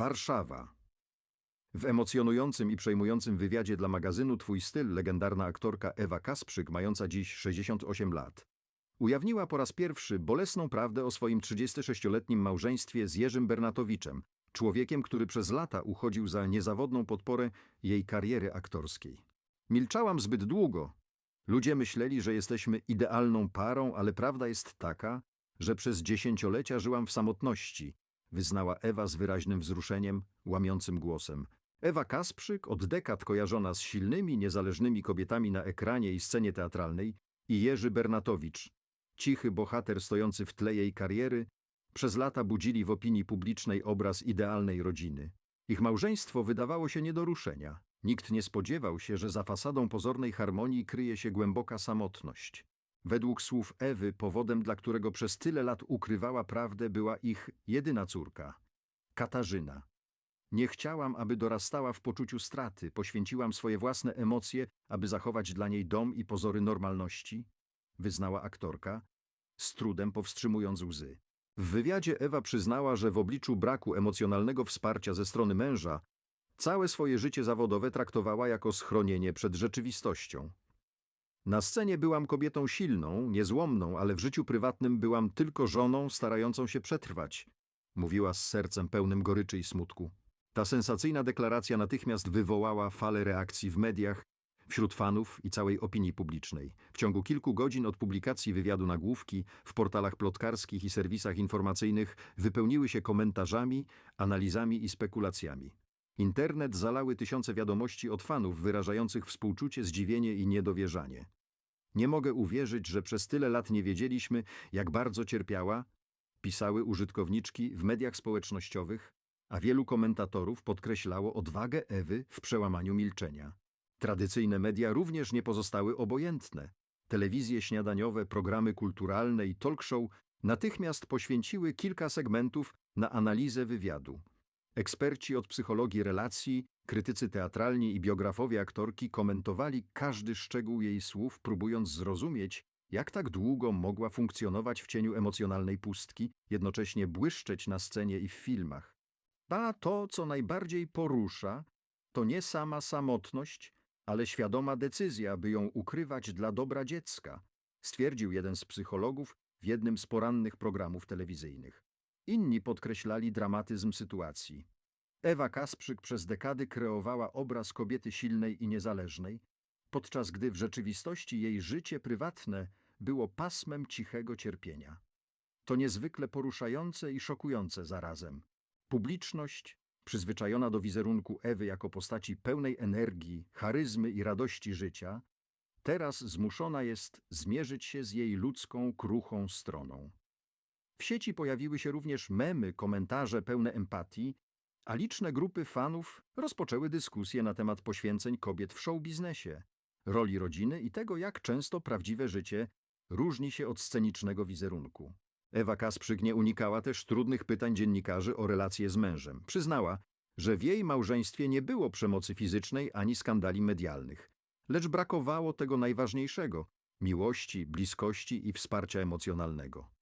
Warszawa. W emocjonującym i przejmującym wywiadzie dla magazynu Twój styl legendarna aktorka Ewa Kasprzyk, mająca dziś 68 lat, ujawniła po raz pierwszy bolesną prawdę o swoim 36-letnim małżeństwie z Jerzym Bernatowiczem, człowiekiem, który przez lata uchodził za niezawodną podporę jej kariery aktorskiej. Milczałam zbyt długo. Ludzie myśleli, że jesteśmy idealną parą, ale prawda jest taka, że przez dziesięciolecia żyłam w samotności, wyznała Ewa z wyraźnym wzruszeniem, łamiącym głosem. Ewa Kasprzyk, od dekad kojarzona z silnymi, niezależnymi kobietami na ekranie i scenie teatralnej, i Jerzy Bernatowicz, cichy bohater stojący w tle jej kariery, przez lata budzili w opinii publicznej obraz idealnej rodziny. Ich małżeństwo wydawało się nie do ruszenia. Nikt nie spodziewał się, że za fasadą pozornej harmonii kryje się głęboka samotność. Według słów Ewy, powodem, dla którego przez tyle lat ukrywała prawdę, była ich jedyna córka, Katarzyna. Nie chciałam, aby dorastała w poczuciu straty, poświęciłam swoje własne emocje, aby zachować dla niej dom i pozory normalności, wyznała aktorka, z trudem powstrzymując łzy. W wywiadzie Ewa przyznała, że w obliczu braku emocjonalnego wsparcia ze strony męża, całe swoje życie zawodowe traktowała jako schronienie przed rzeczywistością. Na scenie byłam kobietą silną, niezłomną, ale w życiu prywatnym byłam tylko żoną starającą się przetrwać, mówiła z sercem pełnym goryczy i smutku. Ta sensacyjna deklaracja natychmiast wywołała falę reakcji w mediach, wśród fanów i całej opinii publicznej. W ciągu kilku godzin od publikacji wywiadu nagłówki w portalach plotkarskich i serwisach informacyjnych wypełniły się komentarzami, analizami i spekulacjami. Internet zalały tysiące wiadomości od fanów wyrażających współczucie, zdziwienie i niedowierzanie. Nie mogę uwierzyć, że przez tyle lat nie wiedzieliśmy, jak bardzo cierpiała, pisały użytkowniczki w mediach społecznościowych, a wielu komentatorów podkreślało odwagę Ewy w przełamaniu milczenia. Tradycyjne media również nie pozostały obojętne. Telewizje śniadaniowe, programy kulturalne i talk show natychmiast poświęciły kilka segmentów na analizę wywiadu. Eksperci od psychologii relacji, krytycy teatralni i biografowie aktorki komentowali każdy szczegół jej słów, próbując zrozumieć, jak tak długo mogła funkcjonować w cieniu emocjonalnej pustki, jednocześnie błyszczeć na scenie i w filmach. A to, co najbardziej porusza, to nie sama samotność, ale świadoma decyzja, by ją ukrywać dla dobra dziecka, stwierdził jeden z psychologów w jednym z porannych programów telewizyjnych. Inni podkreślali dramatyzm sytuacji. Ewa Kasprzyk przez dekady kreowała obraz kobiety silnej i niezależnej, podczas gdy w rzeczywistości jej życie prywatne było pasmem cichego cierpienia. To niezwykle poruszające i szokujące zarazem. Publiczność, przyzwyczajona do wizerunku Ewy jako postaci pełnej energii, charyzmy i radości życia, teraz zmuszona jest zmierzyć się z jej ludzką, kruchą stroną. W sieci pojawiły się również memy, komentarze pełne empatii, a liczne grupy fanów rozpoczęły dyskusję na temat poświęceń kobiet w showbiznesie, roli rodziny i tego, jak często prawdziwe życie różni się od scenicznego wizerunku. Ewa Kasprzyk nie unikała też trudnych pytań dziennikarzy o relacje z mężem. Przyznała, że w jej małżeństwie nie było przemocy fizycznej ani skandali medialnych, lecz brakowało tego najważniejszego miłości, bliskości i wsparcia emocjonalnego.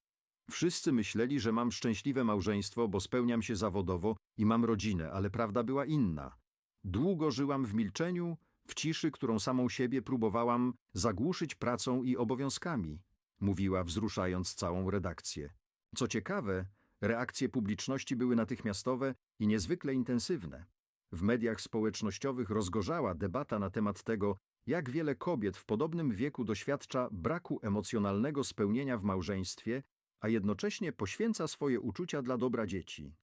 Wszyscy myśleli, że mam szczęśliwe małżeństwo, bo spełniam się zawodowo i mam rodzinę, ale prawda była inna. Długo żyłam w milczeniu, w ciszy, którą samą siebie próbowałam zagłuszyć pracą i obowiązkami, mówiła wzruszając całą redakcję. Co ciekawe, reakcje publiczności były natychmiastowe i niezwykle intensywne. W mediach społecznościowych rozgorzała debata na temat tego, jak wiele kobiet w podobnym wieku doświadcza braku emocjonalnego spełnienia w małżeństwie, a jednocześnie poświęca swoje uczucia dla dobra dzieci.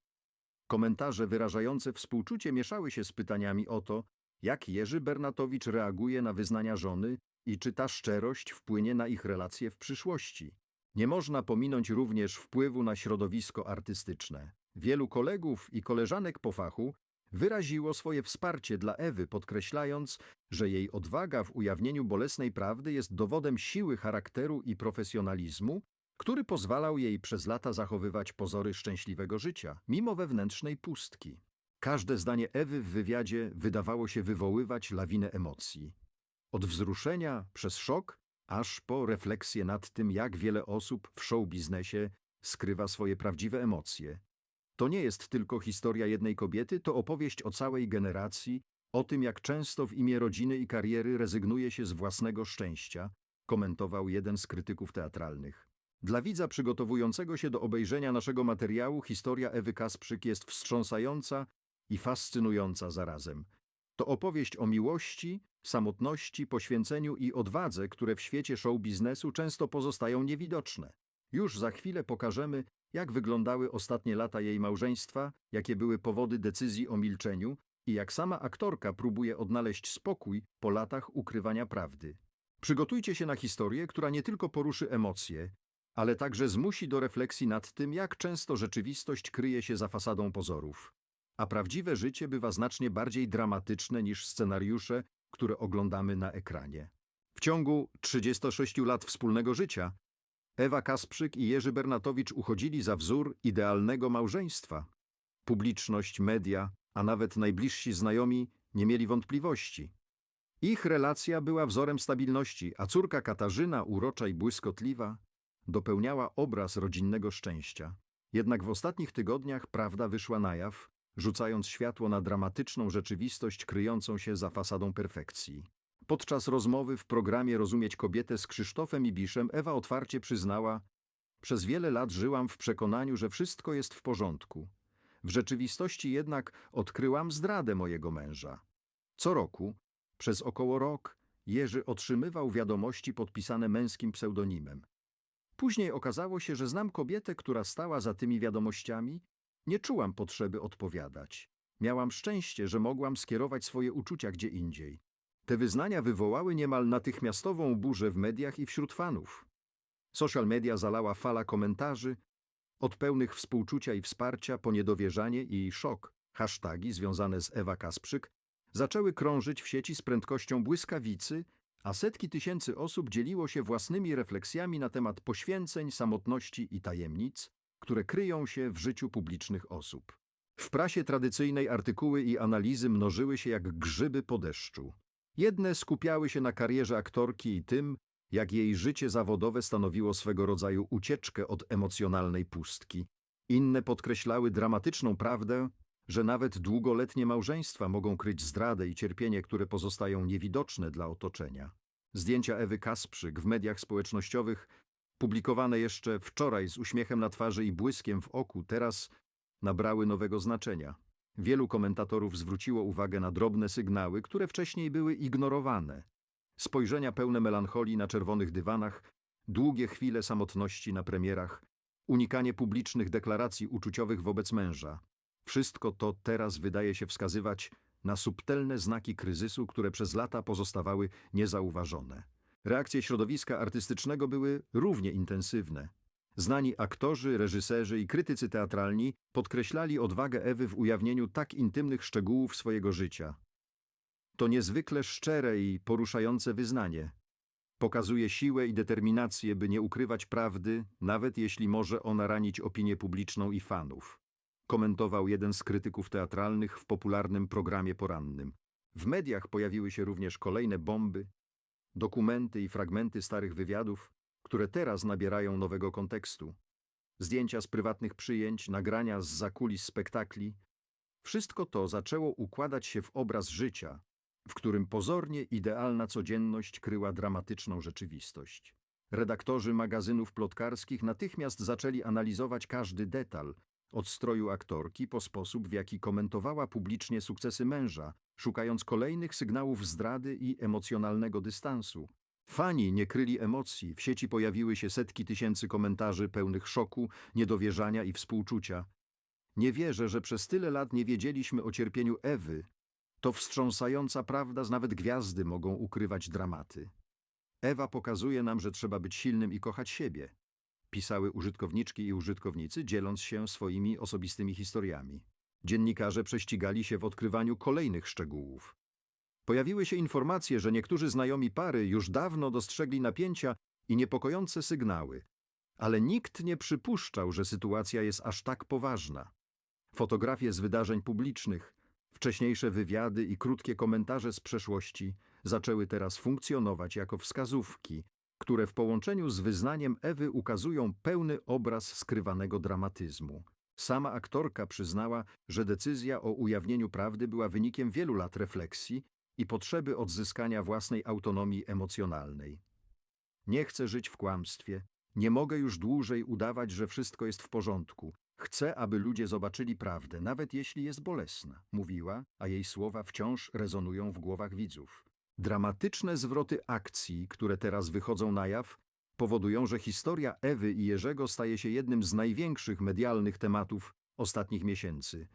Komentarze wyrażające współczucie mieszały się z pytaniami o to, jak Jerzy Bernatowicz reaguje na wyznania żony i czy ta szczerość wpłynie na ich relacje w przyszłości. Nie można pominąć również wpływu na środowisko artystyczne. Wielu kolegów i koleżanek po fachu wyraziło swoje wsparcie dla Ewy, podkreślając, że jej odwaga w ujawnieniu bolesnej prawdy jest dowodem siły charakteru i profesjonalizmu, który pozwalał jej przez lata zachowywać pozory szczęśliwego życia, mimo wewnętrznej pustki. Każde zdanie Ewy w wywiadzie wydawało się wywoływać lawinę emocji. Od wzruszenia przez szok, aż po refleksję nad tym, jak wiele osób w show biznesie skrywa swoje prawdziwe emocje. To nie jest tylko historia jednej kobiety, to opowieść o całej generacji, o tym, jak często w imię rodziny i kariery rezygnuje się z własnego szczęścia, komentował jeden z krytyków teatralnych. Dla widza przygotowującego się do obejrzenia naszego materiału historia Ewy Kasprzyk jest wstrząsająca i fascynująca zarazem. To opowieść o miłości, samotności, poświęceniu i odwadze, które w świecie show biznesu często pozostają niewidoczne. Już za chwilę pokażemy, jak wyglądały ostatnie lata jej małżeństwa, jakie były powody decyzji o milczeniu i jak sama aktorka próbuje odnaleźć spokój po latach ukrywania prawdy. Przygotujcie się na historię, która nie tylko poruszy emocje, ale także zmusi do refleksji nad tym, jak często rzeczywistość kryje się za fasadą pozorów. A prawdziwe życie bywa znacznie bardziej dramatyczne niż scenariusze, które oglądamy na ekranie. W ciągu 36 lat wspólnego życia Ewa Kasprzyk i Jerzy Bernatowicz uchodzili za wzór idealnego małżeństwa. Publiczność, media, a nawet najbliżsi znajomi nie mieli wątpliwości. Ich relacja była wzorem stabilności, a córka Katarzyna, urocza i błyskotliwa, dopełniała obraz rodzinnego szczęścia. Jednak w ostatnich tygodniach prawda wyszła na jaw, rzucając światło na dramatyczną rzeczywistość kryjącą się za fasadą perfekcji. Podczas rozmowy w programie Rozumieć kobietę z Krzysztofem Ibiszem Ewa otwarcie przyznała Przez wiele lat żyłam w przekonaniu, że wszystko jest w porządku. W rzeczywistości jednak odkryłam zdradę mojego męża. Co roku, przez około rok, Jerzy otrzymywał wiadomości podpisane męskim pseudonimem. Później okazało się, że znam kobietę, która stała za tymi wiadomościami. Nie czułam potrzeby odpowiadać. Miałam szczęście, że mogłam skierować swoje uczucia gdzie indziej. Te wyznania wywołały niemal natychmiastową burzę w mediach i wśród fanów. Social media zalała fala komentarzy, od pełnych współczucia i wsparcia po niedowierzanie i szok. Hasztagi związane z Ewa Kasprzyk zaczęły krążyć w sieci z prędkością błyskawicy, a setki tysięcy osób dzieliło się własnymi refleksjami na temat poświęceń, samotności i tajemnic, które kryją się w życiu publicznych osób. W prasie tradycyjnej artykuły i analizy mnożyły się jak grzyby po deszczu. Jedne skupiały się na karierze aktorki i tym, jak jej życie zawodowe stanowiło swego rodzaju ucieczkę od emocjonalnej pustki. Inne podkreślały dramatyczną prawdę, że nawet długoletnie małżeństwa mogą kryć zdradę i cierpienie, które pozostają niewidoczne dla otoczenia. Zdjęcia Ewy Kasprzyk w mediach społecznościowych, publikowane jeszcze wczoraj z uśmiechem na twarzy i błyskiem w oku, teraz nabrały nowego znaczenia. Wielu komentatorów zwróciło uwagę na drobne sygnały, które wcześniej były ignorowane. Spojrzenia pełne melancholii na czerwonych dywanach, długie chwile samotności na premierach, unikanie publicznych deklaracji uczuciowych wobec męża. Wszystko to teraz wydaje się wskazywać na subtelne znaki kryzysu, które przez lata pozostawały niezauważone. Reakcje środowiska artystycznego były równie intensywne. Znani aktorzy, reżyserzy i krytycy teatralni podkreślali odwagę Ewy w ujawnieniu tak intymnych szczegółów swojego życia. To niezwykle szczere i poruszające wyznanie. Pokazuje siłę i determinację, by nie ukrywać prawdy, nawet jeśli może ona ranić opinię publiczną i fanów. Komentował jeden z krytyków teatralnych w popularnym programie porannym. W mediach pojawiły się również kolejne bomby, dokumenty i fragmenty starych wywiadów, które teraz nabierają nowego kontekstu. Zdjęcia z prywatnych przyjęć, nagrania z zakulis spektakli. Wszystko to zaczęło układać się w obraz życia, w którym pozornie idealna codzienność kryła dramatyczną rzeczywistość. Redaktorzy magazynów plotkarskich natychmiast zaczęli analizować każdy detal, od stroju aktorki po sposób, w jaki komentowała publicznie sukcesy męża, szukając kolejnych sygnałów zdrady i emocjonalnego dystansu. Fani nie kryli emocji, w sieci pojawiły się setki tysięcy komentarzy pełnych szoku, niedowierzania i współczucia. Nie wierzę, że przez tyle lat nie wiedzieliśmy o cierpieniu Ewy. To wstrząsająca prawda, z nawet gwiazdy mogą ukrywać dramaty. Ewa pokazuje nam, że trzeba być silnym i kochać siebie. Pisały użytkowniczki i użytkownicy, dzieląc się swoimi osobistymi historiami. Dziennikarze prześcigali się w odkrywaniu kolejnych szczegółów. Pojawiły się informacje, że niektórzy znajomi pary już dawno dostrzegli napięcia i niepokojące sygnały, ale nikt nie przypuszczał, że sytuacja jest aż tak poważna. Fotografie z wydarzeń publicznych, wcześniejsze wywiady i krótkie komentarze z przeszłości zaczęły teraz funkcjonować jako wskazówki, które w połączeniu z wyznaniem Ewy ukazują pełny obraz skrywanego dramatyzmu. Sama aktorka przyznała, że decyzja o ujawnieniu prawdy była wynikiem wielu lat refleksji i potrzeby odzyskania własnej autonomii emocjonalnej. Nie chcę żyć w kłamstwie, nie mogę już dłużej udawać, że wszystko jest w porządku. Chcę, aby ludzie zobaczyli prawdę, nawet jeśli jest bolesna, mówiła, a jej słowa wciąż rezonują w głowach widzów. Dramatyczne zwroty akcji, które teraz wychodzą na jaw, powodują, że historia Ewy i Jerzego staje się jednym z największych medialnych tematów ostatnich miesięcy.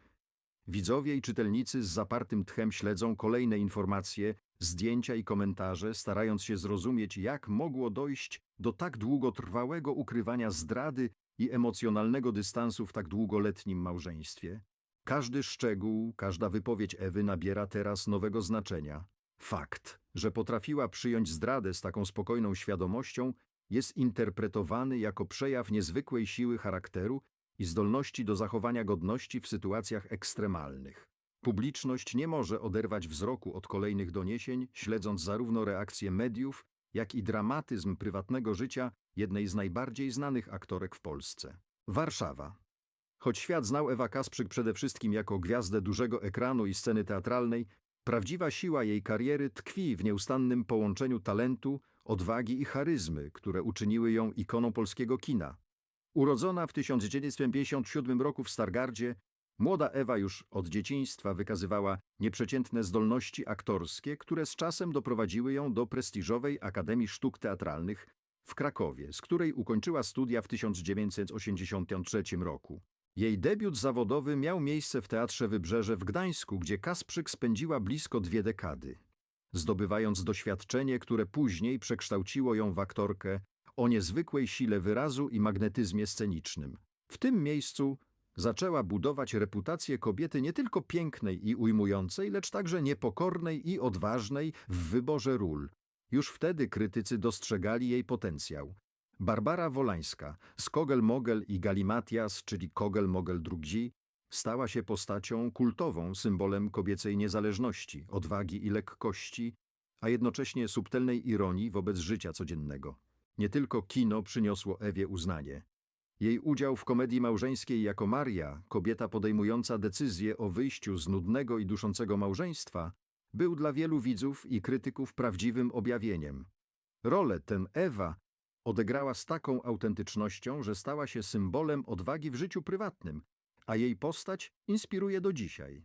Widzowie i czytelnicy z zapartym tchem śledzą kolejne informacje, zdjęcia i komentarze, starając się zrozumieć, jak mogło dojść do tak długotrwałego ukrywania zdrady i emocjonalnego dystansu w tak długoletnim małżeństwie. Każdy szczegół, każda wypowiedź Ewy nabiera teraz nowego znaczenia. Fakt, że potrafiła przyjąć zdradę z taką spokojną świadomością, jest interpretowany jako przejaw niezwykłej siły charakteru i zdolności do zachowania godności w sytuacjach ekstremalnych. Publiczność nie może oderwać wzroku od kolejnych doniesień, śledząc zarówno reakcje mediów, jak i dramatyzm prywatnego życia jednej z najbardziej znanych aktorek w Polsce. Warszawa. Choć świat znał Ewa Kasprzyk przede wszystkim jako gwiazdę dużego ekranu i sceny teatralnej, prawdziwa siła jej kariery tkwi w nieustannym połączeniu talentu, odwagi i charyzmy, które uczyniły ją ikoną polskiego kina. Urodzona w 1957 roku w Stargardzie, młoda Ewa już od dzieciństwa wykazywała nieprzeciętne zdolności aktorskie, które z czasem doprowadziły ją do prestiżowej Akademii Sztuk Teatralnych w Krakowie, z której ukończyła studia w 1983 roku. Jej debiut zawodowy miał miejsce w Teatrze Wybrzeże w Gdańsku, gdzie Kasprzyk spędziła blisko dwie dekady, zdobywając doświadczenie, które później przekształciło ją w aktorkę o niezwykłej sile wyrazu i magnetyzmie scenicznym. W tym miejscu zaczęła budować reputację kobiety nie tylko pięknej i ujmującej, lecz także niepokornej i odważnej w wyborze ról. Już wtedy krytycy dostrzegali jej potencjał. Barbara Wolańska z Kogel-Mogel i Galimatias, czyli Kogel-Mogel II, stała się postacią kultową, symbolem kobiecej niezależności, odwagi i lekkości, a jednocześnie subtelnej ironii wobec życia codziennego. Nie tylko kino przyniosło Ewie uznanie. Jej udział w komedii małżeńskiej jako Maria, kobieta podejmująca decyzję o wyjściu z nudnego i duszącego małżeństwa, był dla wielu widzów i krytyków prawdziwym objawieniem. Rolę tę Ewa odegrała z taką autentycznością, że stała się symbolem odwagi w życiu prywatnym, a jej postać inspiruje do dzisiaj.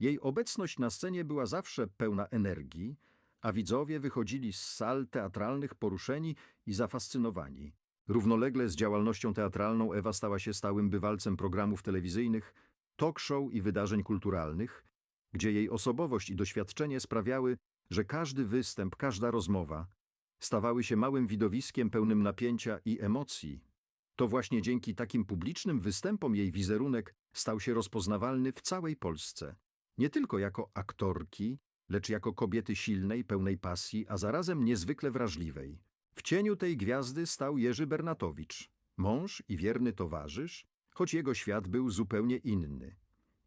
Jej obecność na scenie była zawsze pełna energii, a widzowie wychodzili z sal teatralnych poruszeni i zafascynowani. Równolegle z działalnością teatralną Ewa stała się stałym bywalcem programów telewizyjnych, talk show i wydarzeń kulturalnych, gdzie jej osobowość i doświadczenie sprawiały, że każdy występ, każda rozmowa stawały się małym widowiskiem pełnym napięcia i emocji. To właśnie dzięki takim publicznym występom jej wizerunek stał się rozpoznawalny w całej Polsce. Nie tylko jako aktorki, lecz jako kobiety silnej, pełnej pasji, a zarazem niezwykle wrażliwej. W cieniu tej gwiazdy stał Jerzy Bernatowicz, mąż i wierny towarzysz, choć jego świat był zupełnie inny.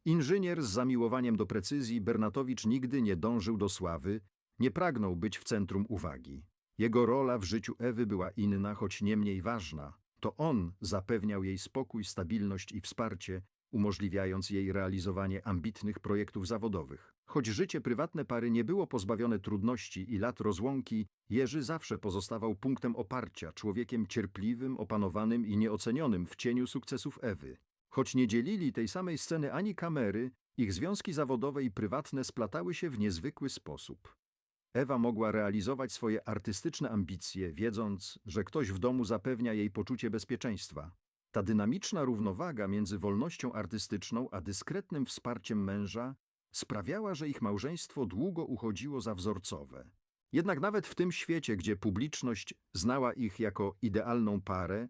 Inżynier z zamiłowaniem do precyzji, Bernatowicz nigdy nie dążył do sławy, nie pragnął być w centrum uwagi. Jego rola w życiu Ewy była inna, choć nie mniej ważna. To on zapewniał jej spokój, stabilność i wsparcie, umożliwiając jej realizowanie ambitnych projektów zawodowych. Choć życie prywatne pary nie było pozbawione trudności i lat rozłąki, Jerzy zawsze pozostawał punktem oparcia, człowiekiem cierpliwym, opanowanym i nieocenionym w cieniu sukcesów Ewy. Choć nie dzielili tej samej sceny ani kamery, ich związki zawodowe i prywatne splatały się w niezwykły sposób. Ewa mogła realizować swoje artystyczne ambicje, wiedząc, że ktoś w domu zapewnia jej poczucie bezpieczeństwa. Ta dynamiczna równowaga między wolnością artystyczną a dyskretnym wsparciem męża sprawiała, że ich małżeństwo długo uchodziło za wzorcowe. Jednak nawet w tym świecie, gdzie publiczność znała ich jako idealną parę,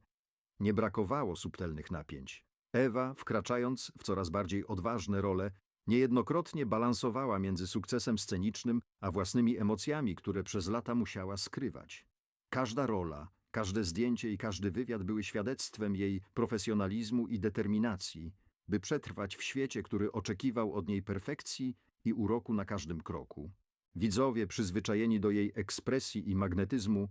nie brakowało subtelnych napięć. Ewa, wkraczając w coraz bardziej odważne role, niejednokrotnie balansowała między sukcesem scenicznym a własnymi emocjami, które przez lata musiała skrywać. Każda rola, każde zdjęcie i każdy wywiad były świadectwem jej profesjonalizmu i determinacji, by przetrwać w świecie, który oczekiwał od niej perfekcji i uroku na każdym kroku. Widzowie, przyzwyczajeni do jej ekspresji i magnetyzmu,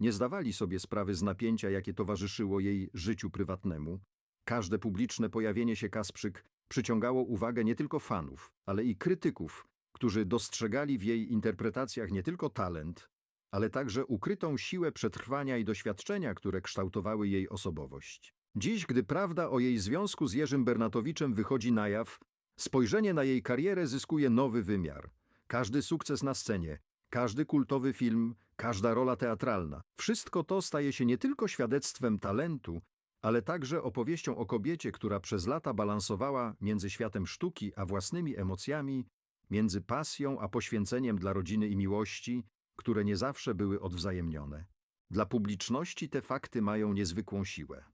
nie zdawali sobie sprawy z napięcia, jakie towarzyszyło jej życiu prywatnemu, Każde publiczne pojawienie się Kasprzyk przyciągało uwagę nie tylko fanów, ale i krytyków, którzy dostrzegali w jej interpretacjach nie tylko talent, ale także ukrytą siłę przetrwania i doświadczenia, które kształtowały jej osobowość. Dziś, gdy prawda o jej związku z Jerzym Bernatowiczem wychodzi na jaw, spojrzenie na jej karierę zyskuje nowy wymiar. Każdy sukces na scenie, każdy kultowy film, każda rola teatralna wszystko to staje się nie tylko świadectwem talentu, ale także opowieścią o kobiecie, która przez lata balansowała między światem sztuki a własnymi emocjami, między pasją a poświęceniem dla rodziny i miłości, które nie zawsze były odwzajemnione. Dla publiczności te fakty mają niezwykłą siłę.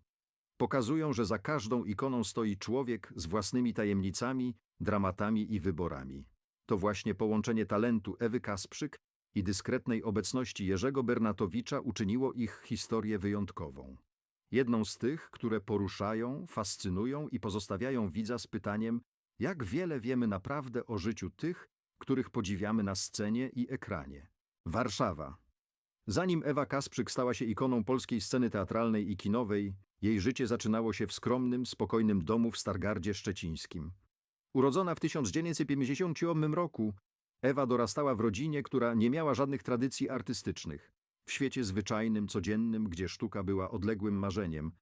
Pokazują, że za każdą ikoną stoi człowiek z własnymi tajemnicami, dramatami i wyborami. To właśnie połączenie talentu Ewy Kasprzyk i dyskretnej obecności Jerzego Bernatowicza uczyniło ich historię wyjątkową. Jedną z tych, które poruszają, fascynują i pozostawiają widza z pytaniem, jak wiele wiemy naprawdę o życiu tych, których podziwiamy na scenie i ekranie. Warszawa. Zanim Ewa Kasprzyk stała się ikoną polskiej sceny teatralnej i kinowej, jej życie zaczynało się w skromnym, spokojnym domu w Stargardzie Szczecińskim. Urodzona w 1950 roku, Ewa dorastała w rodzinie, która nie miała żadnych tradycji artystycznych. W świecie zwyczajnym, codziennym, gdzie sztuka była odległym marzeniem,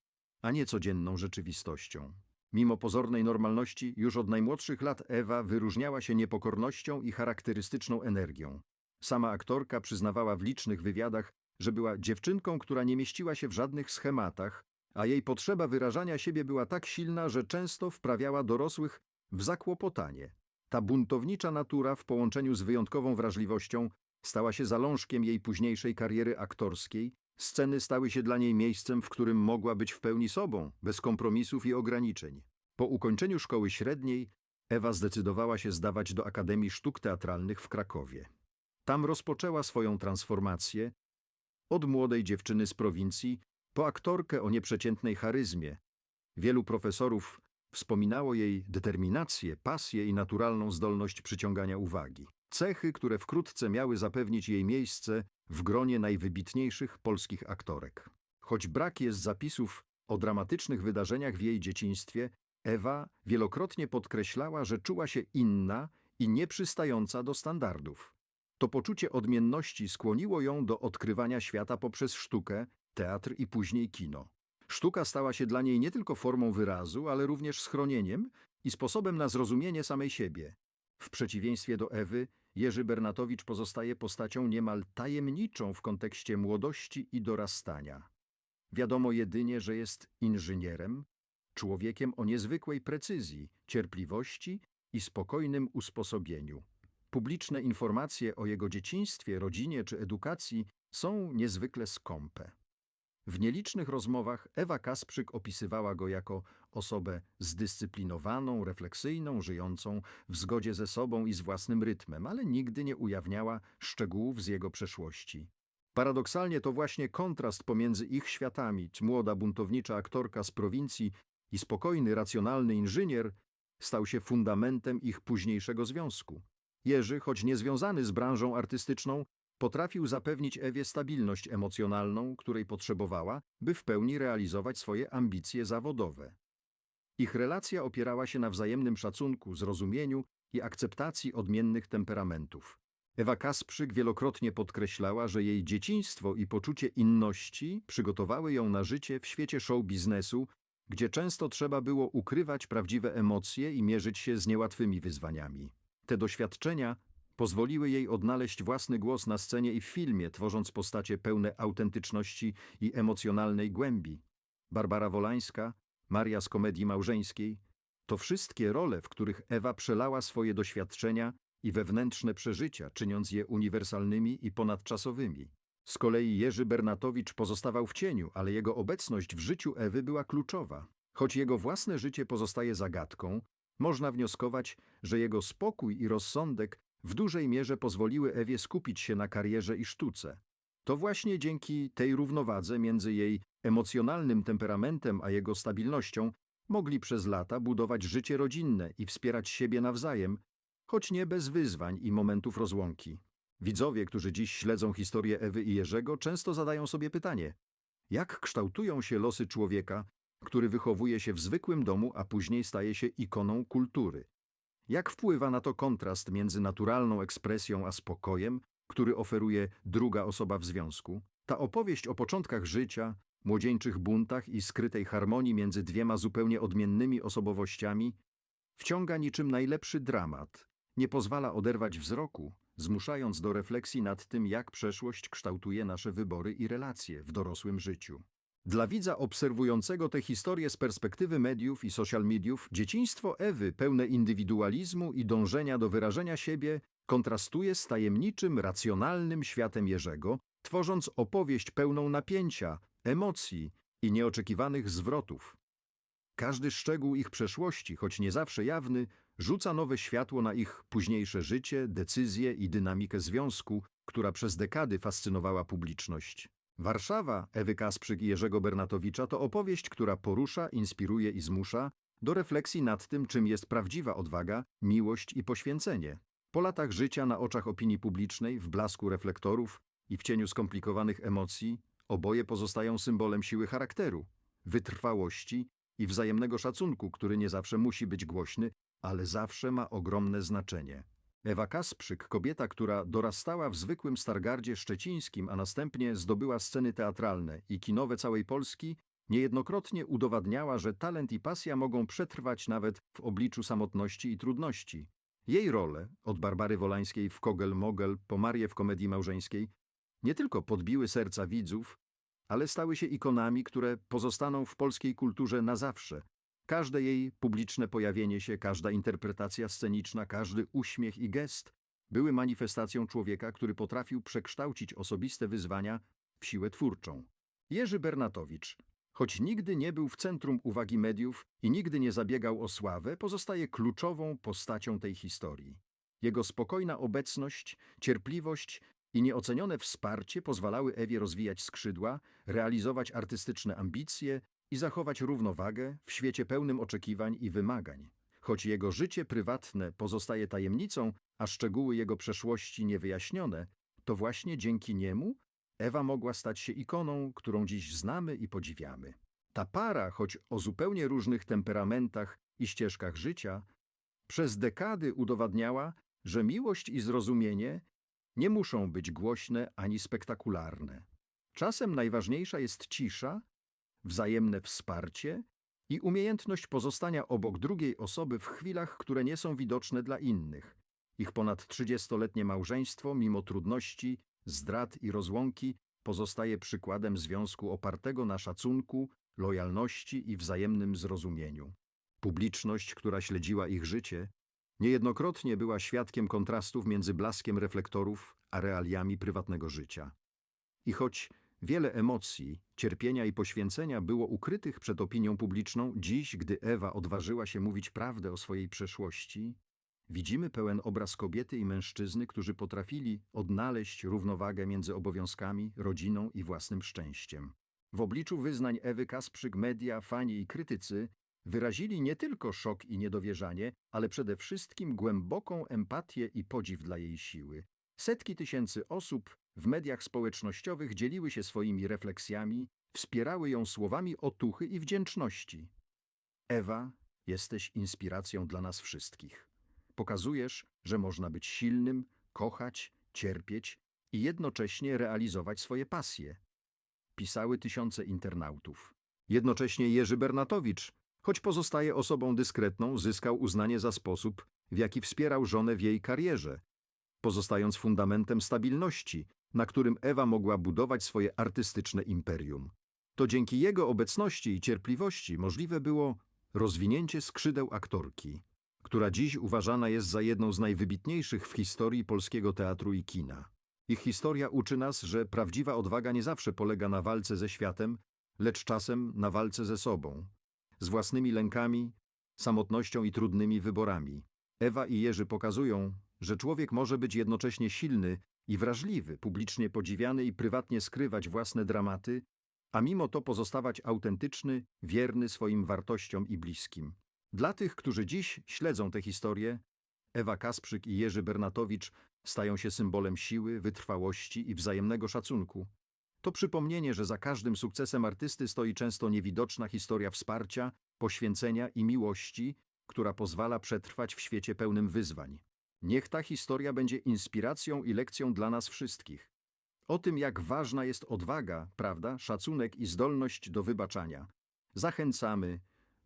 a nie codzienną rzeczywistością. Mimo pozornej normalności, już od najmłodszych lat Ewa wyróżniała się niepokornością i charakterystyczną energią. Sama aktorka przyznawała w licznych wywiadach, że była dziewczynką, która nie mieściła się w żadnych schematach, a jej potrzeba wyrażania siebie była tak silna, że często wprawiała dorosłych w zakłopotanie. Ta buntownicza natura w połączeniu z wyjątkową wrażliwością stała się zalążkiem jej późniejszej kariery aktorskiej. Sceny stały się dla niej miejscem, w którym mogła być w pełni sobą, bez kompromisów i ograniczeń. Po ukończeniu szkoły średniej Ewa zdecydowała się zdawać do Akademii Sztuk Teatralnych w Krakowie. Tam rozpoczęła swoją transformację od młodej dziewczyny z prowincji po aktorkę o nieprzeciętnej charyzmie. Wielu profesorów wspominało jej determinację, pasję i naturalną zdolność przyciągania uwagi. Cechy, które wkrótce miały zapewnić jej miejsce w gronie najwybitniejszych polskich aktorek. Choć brak jest zapisów o dramatycznych wydarzeniach w jej dzieciństwie, Ewa wielokrotnie podkreślała, że czuła się inna i nieprzystająca do standardów. To poczucie odmienności skłoniło ją do odkrywania świata poprzez sztukę, teatr i później kino. Sztuka stała się dla niej nie tylko formą wyrazu, ale również schronieniem i sposobem na zrozumienie samej siebie. W przeciwieństwie do Ewy, Jerzy Bernatowicz pozostaje postacią niemal tajemniczą w kontekście młodości i dorastania. Wiadomo jedynie, że jest inżynierem, człowiekiem o niezwykłej precyzji, cierpliwości i spokojnym usposobieniu. Publiczne informacje o jego dzieciństwie, rodzinie czy edukacji są niezwykle skąpe. W nielicznych rozmowach Ewa Kasprzyk opisywała go jako osobę zdyscyplinowaną, refleksyjną, żyjącą w zgodzie ze sobą i z własnym rytmem, ale nigdy nie ujawniała szczegółów z jego przeszłości. Paradoksalnie to właśnie kontrast pomiędzy ich światami, młoda buntownicza aktorka z prowincji i spokojny, racjonalny inżynier, stał się fundamentem ich późniejszego związku. Jerzy, choć niezwiązany z branżą artystyczną, potrafił zapewnić Ewie stabilność emocjonalną, której potrzebowała, by w pełni realizować swoje ambicje zawodowe. Ich relacja opierała się na wzajemnym szacunku, zrozumieniu i akceptacji odmiennych temperamentów. Ewa Kasprzyk wielokrotnie podkreślała, że jej dzieciństwo i poczucie inności przygotowały ją na życie w świecie show biznesu, gdzie często trzeba było ukrywać prawdziwe emocje i mierzyć się z niełatwymi wyzwaniami. Te doświadczenia pozwoliły jej odnaleźć własny głos na scenie i w filmie, tworząc postacie pełne autentyczności i emocjonalnej głębi. Barbara Wolańska, Maria z komedii małżeńskiej to wszystkie role, w których Ewa przelała swoje doświadczenia i wewnętrzne przeżycia, czyniąc je uniwersalnymi i ponadczasowymi. Z kolei Jerzy Bernatowicz pozostawał w cieniu, ale jego obecność w życiu Ewy była kluczowa. Choć jego własne życie pozostaje zagadką, można wnioskować, że jego spokój i rozsądek w dużej mierze pozwoliły Ewie skupić się na karierze i sztuce. To właśnie dzięki tej równowadze między jej emocjonalnym temperamentem a jego stabilnością mogli przez lata budować życie rodzinne i wspierać siebie nawzajem, choć nie bez wyzwań i momentów rozłąki. Widzowie, którzy dziś śledzą historię Ewy i Jerzego, często zadają sobie pytanie: jak kształtują się losy człowieka, który wychowuje się w zwykłym domu, a później staje się ikoną kultury. Jak wpływa na to kontrast między naturalną ekspresją a spokojem, który oferuje druga osoba w związku? Ta opowieść o początkach życia, młodzieńczych buntach i skrytej harmonii między dwiema zupełnie odmiennymi osobowościami wciąga niczym najlepszy dramat, nie pozwala oderwać wzroku, zmuszając do refleksji nad tym, jak przeszłość kształtuje nasze wybory i relacje w dorosłym życiu. Dla widza obserwującego tę historię z perspektywy mediów i social mediów, dzieciństwo Ewy, pełne indywidualizmu i dążenia do wyrażenia siebie, kontrastuje z tajemniczym, racjonalnym światem Jerzego, tworząc opowieść pełną napięcia, emocji i nieoczekiwanych zwrotów. Każdy szczegół ich przeszłości, choć nie zawsze jawny, rzuca nowe światło na ich późniejsze życie, decyzje i dynamikę związku, która przez dekady fascynowała publiczność. Warszawa Ewy Kasprzyk i Jerzego Bernatowicza to opowieść, która porusza, inspiruje i zmusza do refleksji nad tym, czym jest prawdziwa odwaga, miłość i poświęcenie. Po latach życia na oczach opinii publicznej, w blasku reflektorów i w cieniu skomplikowanych emocji, oboje pozostają symbolem siły charakteru, wytrwałości i wzajemnego szacunku, który nie zawsze musi być głośny, ale zawsze ma ogromne znaczenie. Ewa Kasprzyk, kobieta, która dorastała w zwykłym Stargardzie szczecińskim, a następnie zdobyła sceny teatralne i kinowe całej Polski, niejednokrotnie udowadniała, że talent i pasja mogą przetrwać nawet w obliczu samotności i trudności. Jej role, od Barbary Wolańskiej w Kogel-Mogel po Marię w komedii małżeńskiej, nie tylko podbiły serca widzów, ale stały się ikonami, które pozostaną w polskiej kulturze na zawsze. Każde jej publiczne pojawienie się, każda interpretacja sceniczna, każdy uśmiech i gest były manifestacją człowieka, który potrafił przekształcić osobiste wyzwania w siłę twórczą. Jerzy Bernatowicz, choć nigdy nie był w centrum uwagi mediów i nigdy nie zabiegał o sławę, pozostaje kluczową postacią tej historii. Jego spokojna obecność, cierpliwość i nieocenione wsparcie pozwalały Ewie rozwijać skrzydła, realizować artystyczne ambicje i zachować równowagę w świecie pełnym oczekiwań i wymagań. Choć jego życie prywatne pozostaje tajemnicą, a szczegóły jego przeszłości niewyjaśnione, to właśnie dzięki niemu Ewa mogła stać się ikoną, którą dziś znamy i podziwiamy. Ta para, choć o zupełnie różnych temperamentach i ścieżkach życia, przez dekady udowadniała, że miłość i zrozumienie nie muszą być głośne ani spektakularne. Czasem najważniejsza jest cisza, wzajemne wsparcie i umiejętność pozostania obok drugiej osoby w chwilach, które nie są widoczne dla innych. Ich ponad 30-letnie małżeństwo, mimo trudności, zdrad i rozłąki, pozostaje przykładem związku opartego na szacunku, lojalności i wzajemnym zrozumieniu. Publiczność, która śledziła ich życie, niejednokrotnie była świadkiem kontrastów między blaskiem reflektorów a realiami prywatnego życia. I choć wiele emocji, cierpienia i poświęcenia było ukrytych przed opinią publiczną, dziś, gdy Ewa odważyła się mówić prawdę o swojej przeszłości, widzimy pełen obraz kobiety i mężczyzny, którzy potrafili odnaleźć równowagę między obowiązkami, rodziną i własnym szczęściem. W obliczu wyznań Ewy Kasprzyk media, fani i krytycy wyrazili nie tylko szok i niedowierzanie, ale przede wszystkim głęboką empatię i podziw dla jej siły. Setki tysięcy osób w mediach społecznościowych dzieliły się swoimi refleksjami, wspierały ją słowami otuchy i wdzięczności. Ewa, jesteś inspiracją dla nas wszystkich. Pokazujesz, że można być silnym, kochać, cierpieć i jednocześnie realizować swoje pasje. Pisały tysiące internautów. Jednocześnie Jerzy Bernatowicz, choć pozostaje osobą dyskretną, zyskał uznanie za sposób, w jaki wspierał żonę w jej karierze, pozostając fundamentem stabilności, na którym Ewa mogła budować swoje artystyczne imperium. To dzięki jego obecności i cierpliwości możliwe było rozwinięcie skrzydeł aktorki, która dziś uważana jest za jedną z najwybitniejszych w historii polskiego teatru i kina. Ich historia uczy nas, że prawdziwa odwaga nie zawsze polega na walce ze światem, lecz czasem na walce ze sobą, z własnymi lękami, samotnością i trudnymi wyborami. Ewa i Jerzy pokazują, że człowiek może być jednocześnie silny i wrażliwy, publicznie podziwiany i prywatnie skrywać własne dramaty, a mimo to pozostawać autentyczny, wierny swoim wartościom i bliskim. Dla tych, którzy dziś śledzą tę historię, Ewa Kasprzyk i Jerzy Bernatowicz stają się symbolem siły, wytrwałości i wzajemnego szacunku. To przypomnienie, że za każdym sukcesem artysty stoi często niewidoczna historia wsparcia, poświęcenia i miłości, która pozwala przetrwać w świecie pełnym wyzwań. Niech ta historia będzie inspiracją i lekcją dla nas wszystkich. O tym, jak ważna jest odwaga, prawda, szacunek i zdolność do wybaczania. Zachęcamy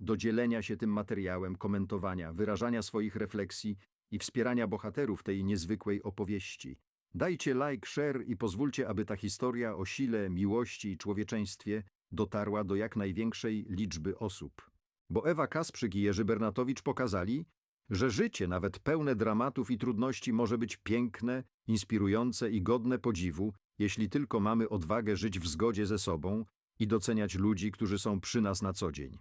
do dzielenia się tym materiałem, komentowania, wyrażania swoich refleksji i wspierania bohaterów tej niezwykłej opowieści. Dajcie like, share i pozwólcie, aby ta historia o sile, miłości i człowieczeństwie dotarła do jak największej liczby osób. Bo Ewa Kasprzyk i Jerzy Bernatowicz pokazali, że życie, nawet pełne dramatów i trudności, może być piękne, inspirujące i godne podziwu, jeśli tylko mamy odwagę żyć w zgodzie ze sobą i doceniać ludzi, którzy są przy nas na co dzień.